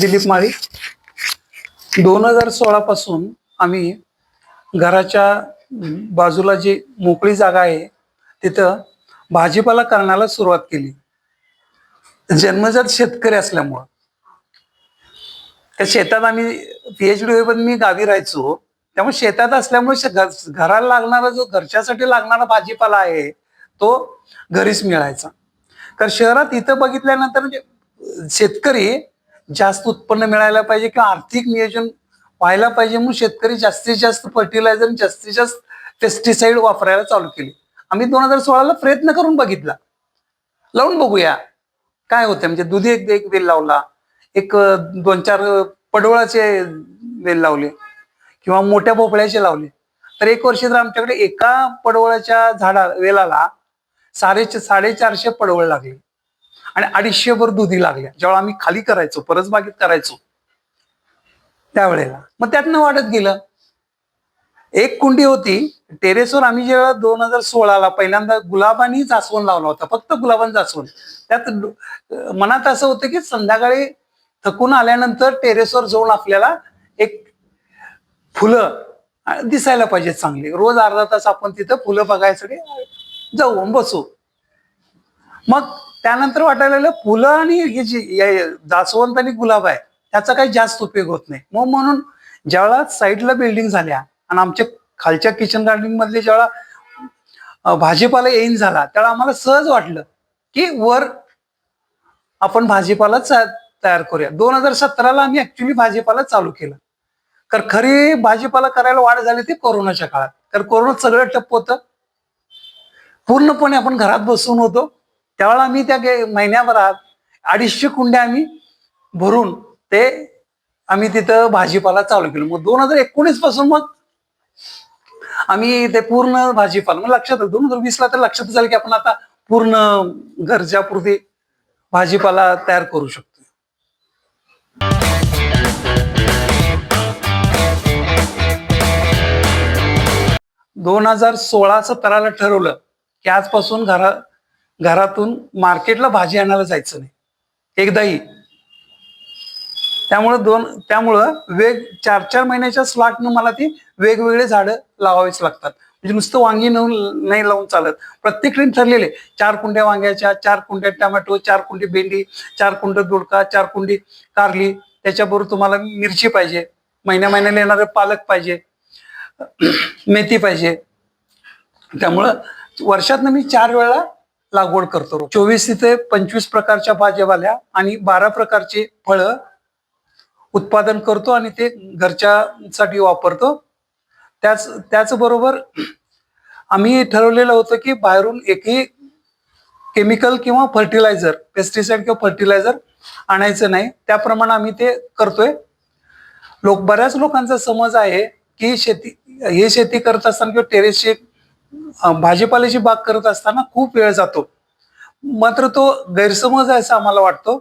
दिलीप माळी. दोन हजार सोळा पासून आम्ही घराच्या बाजूला जी मोकळी जागा आहे तिथं भाजीपाला करण्याला सुरुवात केली. जन्मजात शेतकरी असल्यामुळं. त्या शेतात आम्ही पीएच डी मी गावी राहायचो. त्यामुळे शेतात असल्यामुळे घराला लागणारा जो घरच्यासाठी लागणारा भाजीपाला आहे तो घरीच मिळायचा. तर शहरात इथं बघितल्यानंतर म्हणजे शेतकरी जास्त उत्पन्न मिळायला पाहिजे किंवा आर्थिक नियोजन व्हायला पाहिजे म्हणून शेतकरी जास्तीत जास्त फर्टिलायझर जास्तीत जास्त पेस्टिसाइड वापरायला चालू केली. आम्ही दोन हजार सोळाला प्रयत्न करून बघितला. लावून बघूया. काय होतं म्हणजे दुधी एक एक वेल लावला. एक दोन चार पडवळाचे वेल लावले. किंवा मोठ्या भोपळ्याचे लावले. तर एक वर्षी तर आमच्याकडे एका पडवळाच्या झाडा वेलाला साडे साडेचारशे पडवळ लागले. आणि अडीचशेभर दुधी लागल्या. जेव्हा आम्ही खाली करायचो परसबागेत करायचो त्यावेळेला. मग त्यातनं वाढत गेलं. एक कुंडी होती. टेरेसवर आम्ही जेव्हा दोन हजार सोळाला पहिल्यांदा गुलाब आणि जास्वंद लावला होता. फक्त गुलाब आणि जास्वंद. त्यात मनात असं होतं की संध्याकाळी थकून आल्यानंतर टेरेसवर जाऊन आपल्याला एक फुलं दिसायला पाहिजे चांगली. रोज अर्धा तास आपण तिथं फुलं बघायसाठी जाऊ बसू. मग त्यानंतर वाटायला लागलं फुलं आणि हे जी जास्वंत आणि गुलाब आहे त्याचा काही जास्त उपयोग होत नाही. मग म्हणून ज्यावेळा साईडला बिल्डिंग झाल्या आणि आमच्या खालच्या किचन गार्डनिंग मधले ज्यावेळा भाजीपाला येईन झाला त्यावेळा आम्हाला सहज वाटलं की वर आपण भाजीपाला तयार करूया. दोन हजार सतराला आम्ही ऍक्च्युली भाजीपाला चालू केलं. तर खरी भाजीपाला करायला वाढ झाली ती कोरोनाच्या काळात. कारण कोरोना सगळं टप्प होतं. पूर्णपणे आपण घरात बसून होतो. त्यावेळेला आम्ही त्या महिन्याभरात अडीचशे कुंड्या आम्ही भरून ते आम्ही तिथं भाजीपाला चालू केलं. मग दोन हजार एकोणीसपासून मग आम्ही ते पूर्ण भाजीपाला मग लक्षात दोन हजार वीसला तर लक्षात झालं की आपण आता पूर्ण घरच्यापुरती भाजीपाला तयार करू शकतो दोन हजार सोळा सतराला ठरवलं की आजपासून घरा घरातून मार्केटला भाजी आणायला जायचं नाही. एकदाही त्यामुळं दोन त्यामुळं वेग चार चार महिन्याच्या स्लॉटनं मला ती वेगवेगळे झाडं लावावीच लागतात. म्हणजे नुसतं वांगी न नाही लावून चालत. प्रत्येक ट्रेन ठरलेले. चार कुंड्या वांग्याच्या चार कुंड्या टमॅटो चार कुंडी भेंडी चार कुंड दोडका चार कुंडी कारली. त्याच्याबरोबर तुम्हाला मिरची पाहिजे. महिन्या महिन्याला येणारे पालक पाहिजे. मेथी पाहिजे. त्यामुळं वर्षातनं मी चार वेळा लागवड करतो चोवीस ते पंचवीस प्रकारच्या भाज्यावाल्या आणि बारा प्रकारचे फळं उत्पादन करतो आणि ते घरच्यासाठी वापरतो. त्याच त्याचबरोबर आम्ही ठरवलेलं होतं की बाहेरून एकही केमिकल किंवा फर्टिलायझर पेस्टिसाइड किंवा फर्टिलायझर आणायचं नाही. त्याप्रमाणे आम्ही ते करतोय. लोक बऱ्याच लोकांचा समज आहे की शेती हे शेती करत असताना किंवा टेरेसची अं, भाजीपाल्याची बाग करत असताना खूप वेळ जातो. मात्र तो गैरसमज आहे असं आम्हाला वाटतो.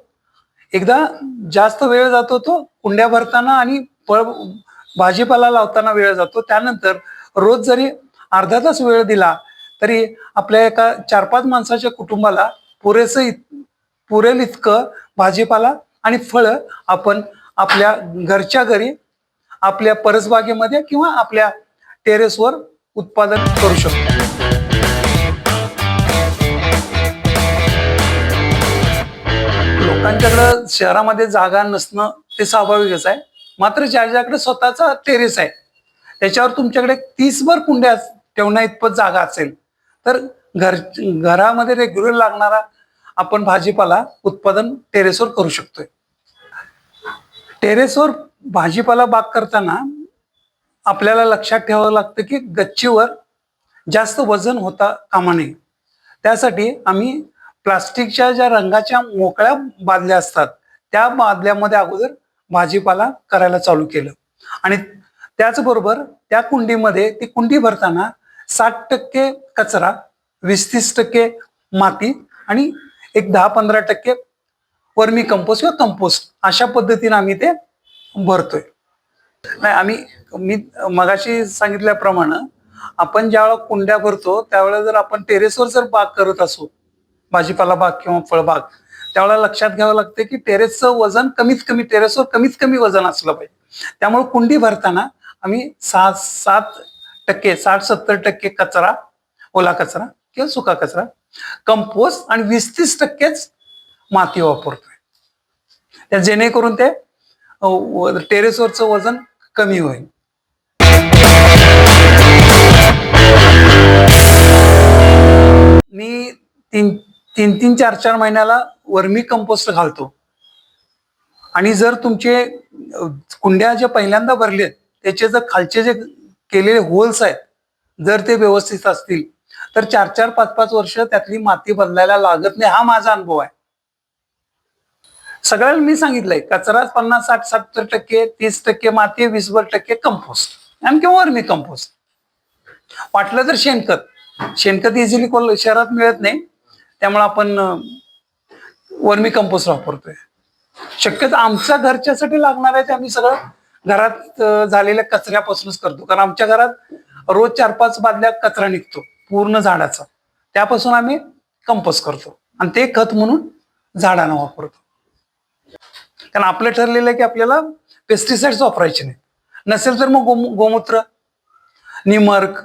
एकदा जास्त वेळ जातो तो कुंड्या भरताना आणि फळ भाजीपाला लावताना वेळ जातो. त्यानंतर रोज जरी अर्धा तास वेळ दिला तरी आपल्या एका चार पाच माणसाच्या कुटुंबाला पुरेसं इत- पुरेल इतकं भाजीपाला आणि फळं आपण आपल्या घरच्या घरी आपल्या परसबागेमध्ये किंवा आपल्या टेरेसवर उत्पादन करू शकतो. लोकांच्याकडं शहरामध्ये जागा नसणं ते स्वाभाविकच आहे. मात्र ज्याच्याकडे स्वतःचा टेरेस आहे त्याच्यावर तुमच्याकडे तीसभर कुंड्या ठेवण्या इतपत जागा असेल तर घर घरामध्ये रेग्युलर लागणारा आपण भाजीपाला उत्पादन टेरेसवर करू शकतोय. टेरेसवर भाजीपाला बाग करताना आपल्याला लक्षात ठेवावं लागतं की गच्चीवर जास्त वजन होता कामा नये. त्यासाठी आम्ही प्लास्टिकच्या ज्या रंगाच्या मोकळ्या बादल्या असतात त्या बादल्यामध्ये अगोदर भाजीपाला करायला चालू केलं. आणि त्याचबरोबर त्या कुंडीमध्ये ती कुंडी भरताना साठ टक्के कचरा वीस तीस टक्के माती आणि एक दहा पंधरा टक्के वर्मी कंपोस्ट किंवा कंपोस्ट अशा पद्धतीने आम्ही ते भरतोय. नाही आम्ही मी मगाशी सांगितल्याप्रमाणे आपण ज्यावेळेला कुंड्या भरतो त्यावेळेला जर आपण टेरेसवर जर बाग करत असू भाजीपाला बाग किंवा फळबाग त्यावेळेला लक्षात घ्यावं लागतं की टेरेसचं वजन कमीत कमी टेरेसवर कमीत कमी वजन असलं पाहिजे. त्यामुळे कुंडी भरताना आम्ही सहा सात टक्के साठ सत्तर टक्के कचरा ओला कचरा किंवा सुका कचरा कंपोस्ट आणि वीस तीस टक्केच माती वापरतोय. त्या जेणेकरून ते टेरेसवरचं वजन कमी होईल. मी तीन तीन तीन चार चार महिन्याला वर्मी कंपोस्ट घालतो. आणि जर तुमचे कुंड्या ज्या पहिल्यांदा भरलेत त्याचे जर खालचे जे केलेले होल्स आहेत जर ते व्यवस्थित असतील तर चार चार पाच पाच वर्ष त्यातली माती बदलायला लागत नाही. हा माझा अनुभव आहे. सगळ्यांना मी सांगितलंय कचराच पन्नास साठ सत्तर टक्के तीस टक्के माती वीस वर टक्के कंपोस्ट आणि किंवा वर्मी कंपोस्ट वाटलं तर शेणखत. शेणखत इझिली कोल शहरात मिळत नाही. त्यामुळे आपण वर्मी कंपोस्ट वापरतोय. शक्यतो आमच्या घरच्यासाठी लागणार आहे ते आम्ही सगळं घरात झालेल्या कचऱ्यापासूनच करतो. कारण आमच्या घरात रोज चार पाच बादल्या कचरा निघतो पूर्ण झाडाचा. त्यापासून आम्ही कंपोस्ट करतो. आणि ते खत म्हणून झाडांना वापरतो. कारण आपलं ठरलेलं आहे की आपल्याला पेस्टिसाइड्स वापरायचे नाही. नसेल तर मग गोमू गोमूत्र निमर्क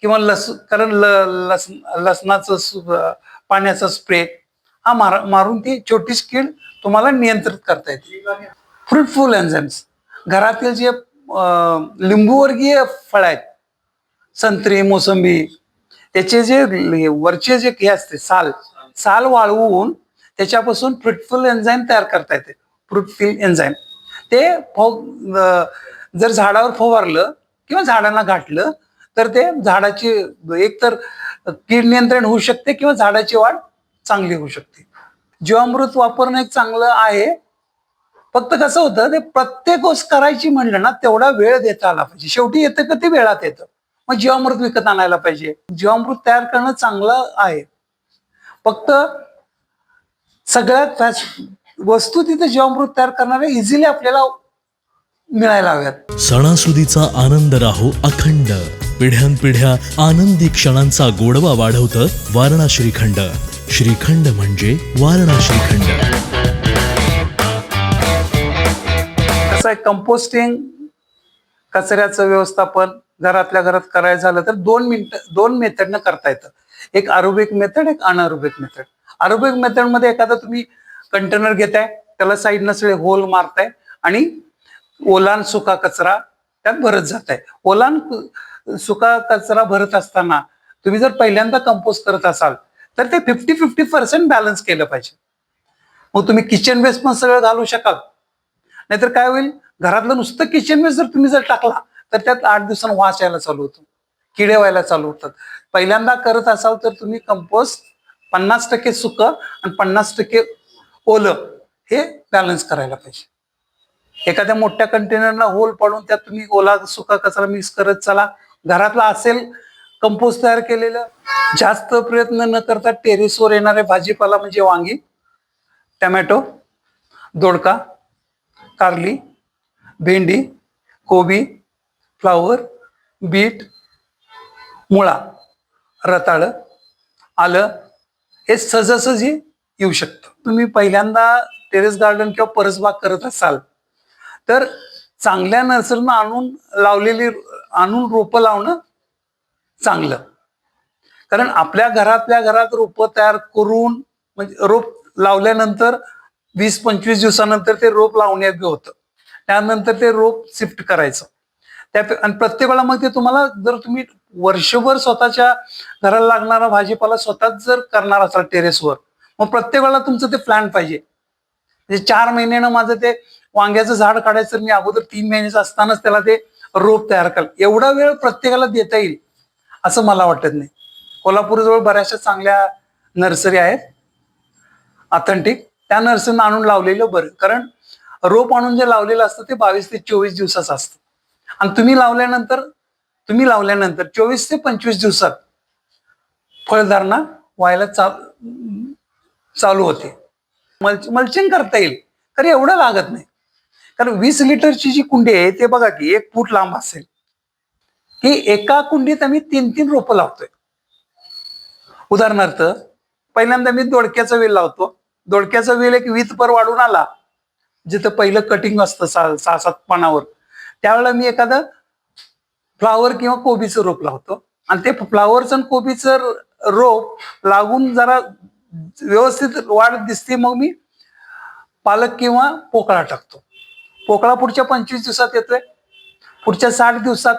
किंवा लस कारण ल लस लसणाचं पाण्याचा स्प्रे हा मार मारून ती छोटीच कीड तुम्हाला नियंत्रित करता येते. फ्रुटफुल एन्झाईम्स घरातील जे लिंबूवर्गीय फळ आहेत संत्री मोसंबी त्याचे जे वरचे जे हे असते साल साल वाळवून त्याच्यापासून फ्रुटफुल एन्झाईम तयार करता येते. फ्रुटफिल एन्झाईम ते फव जर झाडावर फवारलं किंवा झाडांना घातलं तर ते झाडाची एकतर कीड नियंत्रण होऊ शकते किंवा झाडाची वाढ चांगली होऊ शकते. जीवामृत वापरणं एक चांगलं आहे. फक्त कसं होतं ते प्रत्येक गोष्ट करायची म्हणलं ना तेवढा वेळ देता आला पाहिजे. शेवटी येतं का ते वेळात येतं. मग जीवामृत विकत आणायला पाहिजे. जीवामृत तयार करणं चांगलं आहे. फक्त सगळ्यात फॅस- वस्तू तिथे जीवामृत तयार करणारे इझिली आपल्याला मिळायला हव्यात. सणासुदीचा आनंद राहो अखंड. पिढ्यानपिढ्या आनंदी क्षणांचा गोडवा वाढवतं वारणा श्रीखंड श्रीखंड म्हणजे वारणा श्रीखंड कसं आहे कंपोस्टिंग कचऱ्याचं व्यवस्थापन घरातल्या घरात करायचं झालं तर दोन मिनिट दोन मेथडनं करता येतं. एक आरोबिक मेथड एक अनारोबिक मेथड आरोबिक मेथडमध्ये एखादा तुम्ही कंटेनर घेताय त्याला साईडनं सगळे होल मारताय आणि ओलान सुका कचरा त्यात भरत जात ओलान सुका कचरा भरत असताना तुम्ही जर पहिल्यांदा कंपोस्ट करत असाल तर ते फिफ्टी फिफ्टी पर्सेंट बॅलन्स केलं पाहिजे. मग तुम्ही किचन वेस्ट पण सगळं घालू शकाल. नाहीतर काय होईल? घरातलं नुसतं किचन वेस्ट जर तुम्ही जर टाकला तर त्यात आठ दिवसांनी वास यायला चालू होतो. किडे व्हायला चालू होतात. पहिल्यांदा करत असाल तर तुम्ही कंपोस्ट पन्नास टक्के सुकं आणि पन्नास टक्के ओलं हे बॅलन्स करायला पाहिजे. एखाद्या मोठ्या कंटेनरला होल पाडून त्यात तुम्ही ओला सुका कचरा मिक्स करत चला. घरातला असेल कंपोस्ट तयार केलेलं जास्त प्रयत्न न करता टेरेसवर येणारे भाजीपाला म्हणजे वांगी टमॅटो दोडका कारली भेंडी कोबी फ्लावर बीट मुळा रताळं आलं हे सहजासहजी येऊ शकतं. तुम्ही पहिल्यांदा टेरेस गार्डन किंवा परसबाग करत असाल तर चांगल्या नर्सरीनं आणून लावलेली आणून रोपं लावणं चांगलं. कारण आपल्या घरातल्या घरात रोपं तयार करून म्हणजे रोप लावल्यानंतर वीस पंचवीस दिवसानंतर ते रोप लावण्यायोग्य होतं. त्यानंतर ते रोप शिफ्ट करायचं. त्या आणि प्रत्येक वेळा मग ते तुम्हाला जर तुम्ही वर्षभर स्वतःच्या घराला लागणारा भाजीपाला स्वतःच जर करणार असाल टेरेसवर मग प्रत्येक वेळेला तुमचं ते प्लॅन पाहिजे. म्हणजे चार महिन्यानं माझं ते वांग्याचं झाड काढायचं तर मी अगोदर तीन महिन्याचं असतानाच त्याला ते रोप तयार कर एवढा वेळ प्रत्येकाला देता येईल असं मला वाटत नाही. कोल्हापूरजवळ बऱ्याचशा चांगल्या नर्सरी आहेत ऑथेंटिक त्या नर्सरीनं आणून लावलेलं बरं. कारण रोप आणून जे लावलेलं असतं ते बावीस ते चोवीस दिवसाचं असतं. आणि तुम्ही लावल्यानंतर तुम्ही लावल्यानंतर चोवीस ते पंचवीस दिवसात फळधारणा व्हायला चाल चालू होते. मल्च मल्चिंग करता येईल तर एवढं लागत नाही. कारण वीस लिटरची जी कुंडी आहे ते बघा की एक फूट लांब असेल. की एका कुंडीत आम्ही तीन तीन रोपं लावतोय. उदाहरणार्थ पहिल्यांदा मी दोडक्याचा वेल लावतो. दोडक्याचा वेल एक वीत पर वाढून आला जिथं पहिलं कटिंग असतं सहा सहा सात पानावर. त्यावेळेला मी एखादं फ्लावर किंवा कोबीचं रोप लावतो. आणि ते फ्लावरचं आणि कोबीचं रोप लागून जरा व्यवस्थित वाढ दिसते मग मी पालक किंवा पोकळा टाकतो. पोकळा पुढच्या पंचवीस दिवसात येतोय पुढच्या साठ दिवसात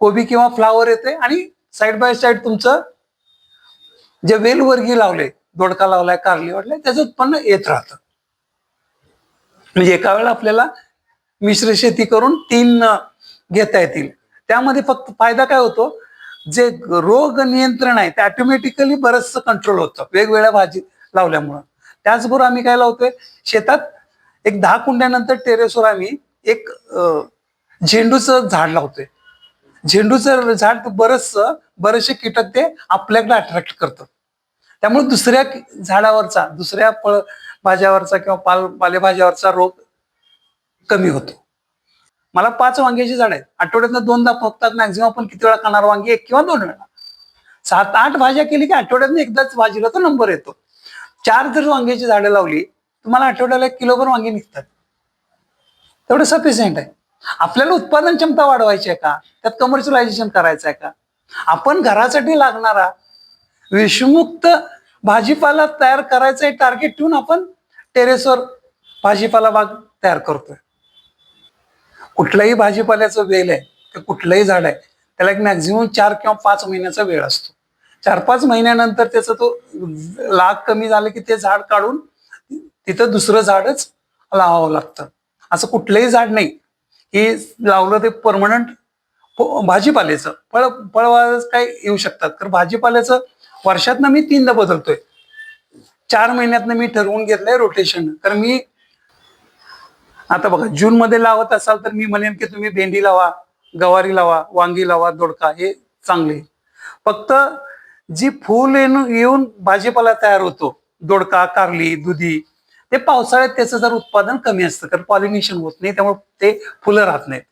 कोबी किंवा फ्लावर येते आणि साईड बाय साईड तुमचं जे वेलवर्गी लावले दोडका लावलाय कारली वाटलाय त्याचं उत्पन्न येत राहतं. म्हणजे एका वेळेला आपल्याला मिश्र शेती करून तीन घेता येतील. त्यामध्ये फक्त फायदा काय होतो? जे रोग नियंत्रण आहे ते ऑटोमॅटिकली बरंचसं कंट्रोल होतं. वेगवेगळ्या भाजी लावल्यामुळं. त्याचबरोबर आम्ही काय लावतोय शेतात एक दहा कुंड्यानंतर टेरेसवर आम्ही एक झेंडूचं झाड लावतोय. झेंडूचं झाड बरंच बरेचसे कीटक ते आपल्याकडे अट्रॅक्ट करतं त्यामुळे दुसऱ्या झाडावरचा दुसऱ्या फळ भाज्यावरचा किंवा पाल पालेभाज्यावरचा रोग कमी होतो. मला पाच वांग्याची झाड आहेत. आठवड्यातनं दोनदा फक्तात मॅक्झिमम आपण किती वेळा खाणार वांगी? एक किंवा दोन वेळा. सात आठ भाज्या केली की आठवड्यातनं एकदाच भाजीला तो नंबर येतो. चार जर वांग्याची झाडं लावली तुम्हाला आठवड्याला एक किलोभर वांगी निघतात. तेवढं सफिशियंट आहे. आपल्याला उत्पादन क्षमता वाढवायची आहे का? त्यात कमर्शियलायझेशन करायचं आहे का? आपण घरासाठी लागणारा विषमुक्त भाजीपाला तयार करायचं हे टार्गेट ठेवून आपण टेरेसवर भाजीपाला बाग तयार करतोय. कुठलाही भाजीपाल्याचं वेल आहे ते कुठलंही झाड आहे त्याला एक मॅक्झिमम चार किंवा पाच महिन्याचा वेळ असतो. चार पाच महिन्यानंतर त्याचा तो लाग कमी झालं की ते झाड काढून तिथं दुसरं झाडच लावावं लागतं. असं कुठलंही झाड नाही. की लावलं ते परमनंट भाजीपाल्याचं. फळ फळ काय येऊ शकतात. तर भाजीपाल्याचं वर्षातनं मी तीनदा बदलतोय. चार महिन्यातनं मी ठरवून घेतलंय रोटेशन तर मी आता बघा जून मध्ये लावत असाल तर मी म्हणेन की तुम्ही भेंडी लावा गवारी लावा वांगी लावा दोडका हे चांगले. फक्त जी फुल येऊन येऊन भाजीपाला तयार होतो दोडका कारली दुधी ते पावसाळ्यात त्याचं जर उत्पादन कमी असतं कारण पॉलिनेशन होत नाही त्यामुळे ते फुलं राहत नाहीत.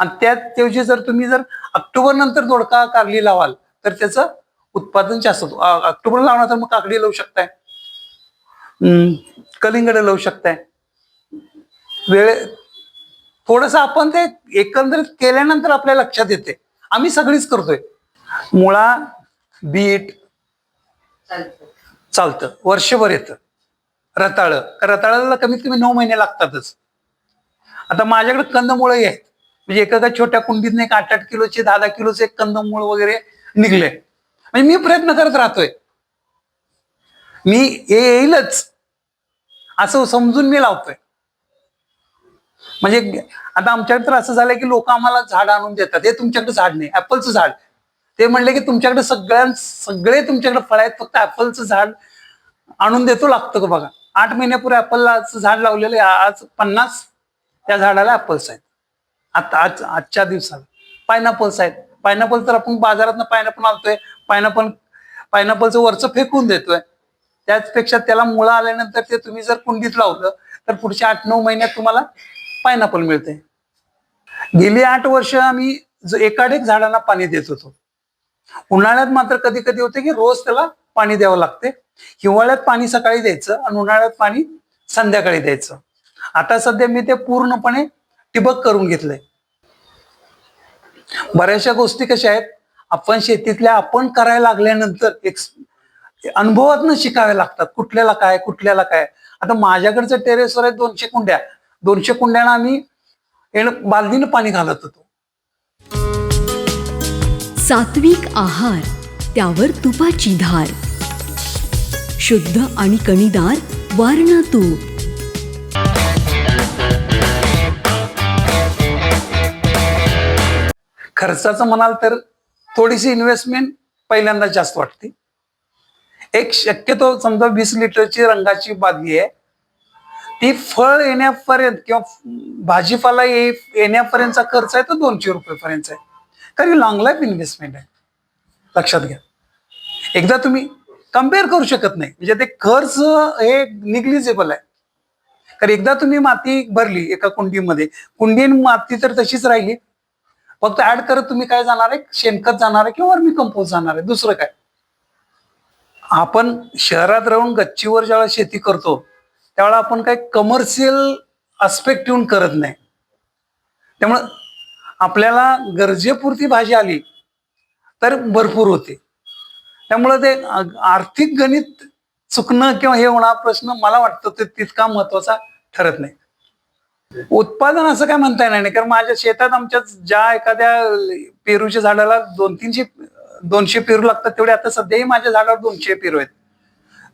आणि त्यात जर तुम्ही जर ऑक्टोबर नंतर दोडका कारली लावाल तर त्याचं उत्पादन जास्त होतं. ऑक्टोबर लावणार तर मग काकडी लावू शकताय. हम्म, कलिंगड लावू शकताय. वेळ थोडस आपण ते एकंदरीत केल्यानंतर आपल्या लक्षात येते. आम्ही सगळीच करतोय. मुळा बीट चालतं. वर्षभर येतं. रताळ. रताळाला कमीत कमी नऊ महिने लागतातच. आता माझ्याकडे कंदमुळंही आहेत. म्हणजे एखाद्या छोट्या कुंडीत एक आठ आठ किलोचे दहा दहा किलोचे एक कंदमूळ वगैरे निघले. म्हणजे मी प्रयत्न करत राहतोय. मी येईलच. असं समजून मी लावतोय. म्हणजे आता आमच्याकडे तर असं झालंय की लोक आम्हाला झाड आणून देतात. हे तुमच्याकडे झाड नाही ऍपलचं झाड. ते म्हणले की तुमच्याकडे सगळ्यां सगळे तुमच्याकडे फळ आहेत फक्त ऍपलचं झाड आणून देतो लागतं का बघा. आठ महिन्यापूर्वी ऍपलला झाड लावलेलं आहे आज पन्नास त्या झाडाला ऍपल्स आहेत. आता आज आजच्या दिवसाला. पायनॅपल्स आहेत. पायनॅपल तर आपण बाजारात पायनॅपल आणतोय पायनॅपल पायनॅपलचं वरचं फेकून देतोय. त्याचपेक्षा त्याला मुळं आल्यानंतर ते तुम्ही जर कुंडीत लावलं तर पुढच्या आठ नऊ महिन्यात तुम्हाला पायनॅपल मिळते. गेली आठ वर्ष आम्ही जो एकाडेक झाडांना पाणी देत होतो. उन्हाळ्यात मात्र कधी कधी होते की रोज त्याला पाणी द्यावं लागते. हिवाळ्यात पाणी सकाळी द्यायचं आणि उन्हाळ्यात पाणी संध्याकाळी द्यायचं. आता सध्या मी ते पूर्णपणे ठिबक करून घेतलंय. बऱ्याचशा गोष्टी कशा आहेत? आपण शेतीतल्या आपण करायला लागल्यानंतर एक अनुभवातनं शिकाव्या लागतात. कुठल्याला काय कुठल्याला काय? आता माझ्याकडचं टेरेसवर आहे दोनशे कुंड्या. दोनशे कुंड्यांना आम्ही येणं- बालदीनं पाणी घालत होतो. सात्विक आहार त्यावर तुपाची धार. शुद्ध आणि कणीदार वारणा तूप. खर्चाचं म्हणाल तर थोडीशी इन्व्हेस्टमेंट पहिल्यांदा जास्त वाटते. एक शक्यतो समजा वीस लिटरची रंगाची बादली आहे. ती फळ येण्यापर्यंत किंवा भाजीपाला ये येण्यापर्यंतचा खर्च आहे तो दोनशे रुपयेपर्यंत आहे. कारण लॉंग लाईफ इन्व्हेस्टमेंट आहे. लक्षात घ्या. एकदा तुम्ही कंपेअर करू शकत नाही. म्हणजे ते खर्च हे निग्लिजेबल आहे. कारण एकदा तुम्ही माती भरली एका कुंडीमध्ये कुंडी माती तर तशीच राहिली. फक्त ऍड करत तुम्ही काय जाणार आहे? शेणखत जाणार आहे किंवा वर्मी कंपोज जाणार आहे. दुसरं काय? आपण शहरात राहून गच्चीवर ज्यावेळेस शेती करतो त्यावेळेला आपण काही कमर्शियल अस्पेक्ट येऊन करत नाही. त्यामुळं आपल्याला गरजेपुरती भाजी आली तर भरपूर होते. त्यामुळं ते आर्थिक गणित चुकणं किंवा हे होणार प्रश्न मला वाटतं ते तितका महत्त्वाचा ठरत नाही. उत्पादन असं काय म्हणता येणार नाही कारण माझ्या शेतात आमच्या ज्या एखाद्या पेरूच्या झाडाला दोन तीनशे दोनशे पेरू लागतात तेवढे आता सध्याही माझ्या झाडावर दोनशे पेरू आहेत.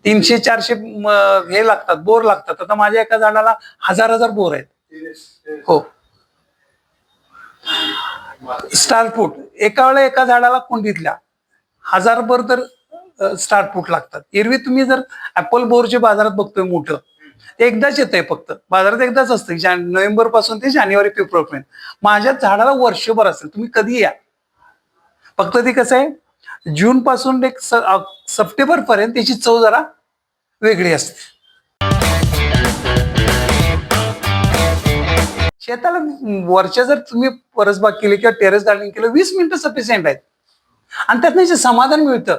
तीनशे चारशे हे लागतात बोर लागतात. आता माझ्या एका झाडाला हजार हजार बोर आहेत. हो. स्टारफ्रूट एका वेळा एका झाडाला कुंडीतल्या हजार भर तर स्टारफ्रूट लागतात. एरवी तुम्ही जर ऍपल बोरचे बाजारात बघतोय मोठं एकदाच येतंय फक्त. बाजारात एकदाच असतं. जान नोव्हेंबरपासून ते जानेवारी फेब्रुवारीपर्यंत माझ्या झाडाला वर्षभर असेल. तुम्ही कधी या? फक्त ते कसं आहे? जून पासून एक सप्टेंबर पर्यंत त्याची चव जरा वेगळी असते. शेताला वरच्या जर तुम्ही परसबाग केली किंवा टेरेस गार्डनिंग केलं वीस मिनिटं सफिशियंट आहेत. आणि त्यातनं जे समाधान मिळतं.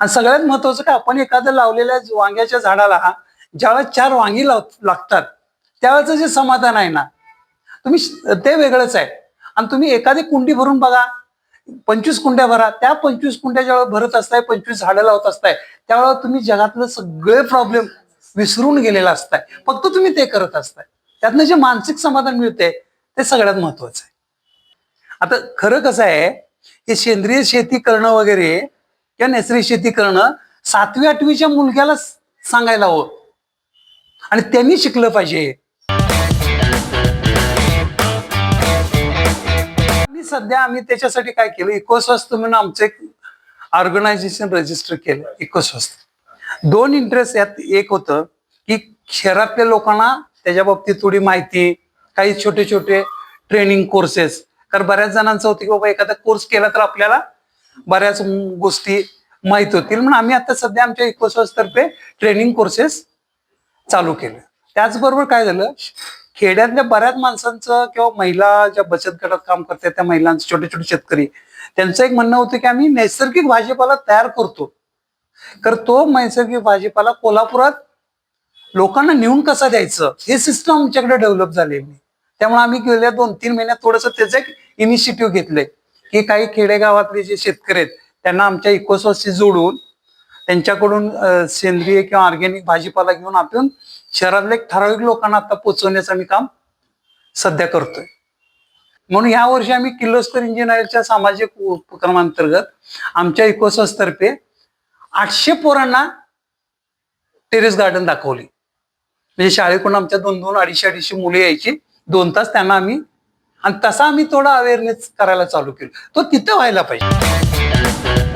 आणि सगळ्यात महत्वाचं काय आपण एखाद्या लावलेल्या वांग्याच्या झाडाला ज्यावेळेस चार वांगी लाव लागतात त्यावेळेचं जे समाधान आहे ना तुम्ही ते वेगळंच आहे. आणि तुम्ही एखादी कुंडी भरून बघा पंचवीस कुंड्या भरा. त्या पंचवीस कुंड्या ज्यावेळेला भरत असताय पंचवीस झाडं लावत असताय त्यावेळेला तुम्ही जगातलं सगळे प्रॉब्लेम विसरून गेलेला असताय. फक्त तुम्ही ते करत असताय. त्यातनं जे मानसिक समाधान मिळते ते सगळ्यात महत्वाचं आहे. आता खरं कसं आहे हे सेंद्रिय शेती करणं वगैरे किंवा नैसर्गिक शेती करणं सातवी आठवीच्या मुलग्याला सांगायला हवं. आणि त्यांनी शिकलं पाहिजे. सध्या आम्ही त्याच्यासाठी काय केलं? इकोस्वास्थ म्हणून आमचं एक ऑर्गनायझेशन रजिस्टर केलं इकोस्वास्थ दोन इंटरेस्ट यात एक होतं की शहरातल्या लोकांना त्याच्या बाबतीत थोडी माहिती काही छोटे छोटे ट्रेनिंग कोर्सेस कारण बऱ्याच जणांचं होतं की बाबा एखादा कोर्स केला तर आपल्याला बऱ्याच गोष्टी माहीत होतील. म्हणून आम्ही आता सध्या आमच्या इकोस्वास्थ तर्फे ट्रेनिंग कोर्सेस चालू केलं. त्याचबरोबर काय झालं? खेड्यातल्या बऱ्याच माणसांचं किंवा महिला ज्या बचत गटात काम करतात त्या महिलांचं छोटे छोटे शेतकरी त्यांचं एक म्हणणं होतं की आम्ही नैसर्गिक भाजीपाला तयार करतो. तर तो नैसर्गिक भाजीपाला कोल्हापुरात लोकांना नेऊन कसा द्यायचं? हे सिस्टम आमच्याकडे डेव्हलप झालेली नाही त्यामुळे आम्ही गेल्या दोन तीन महिन्यात थोडंसं त्याचं एक इनिशिएटिव्ह घेतलंय. की काही खेडेगावातले जे शेतकरी आहेत त्यांना आमच्या इकोसॉसशी जोडून त्यांच्याकडून सेंद्रिय किंवा ऑर्गॅनिक भाजीपाला घेऊन आपण शहरातल्या ठराविक लोकांना आता पोचवण्याचं आम्ही काम सध्या करतोय. म्हणून या वर्षी आम्ही किर्लोस्कर इंजिनिअरच्या सामाजिक उपक्रमांतर्गत आमच्या इकोसॉस तर्फे आठशे पोरांना टेरेस गार्डन दाखवली. म्हणजे शाळेकडून आमच्या दोन दोन अडीचशे अडीचशे मुले यायची. दोन तास त्यांना आम्ही आणि तसा आम्ही थोडा अवेअरनेस करायला चालू केलं. तो तिथं व्हायला पाहिजे.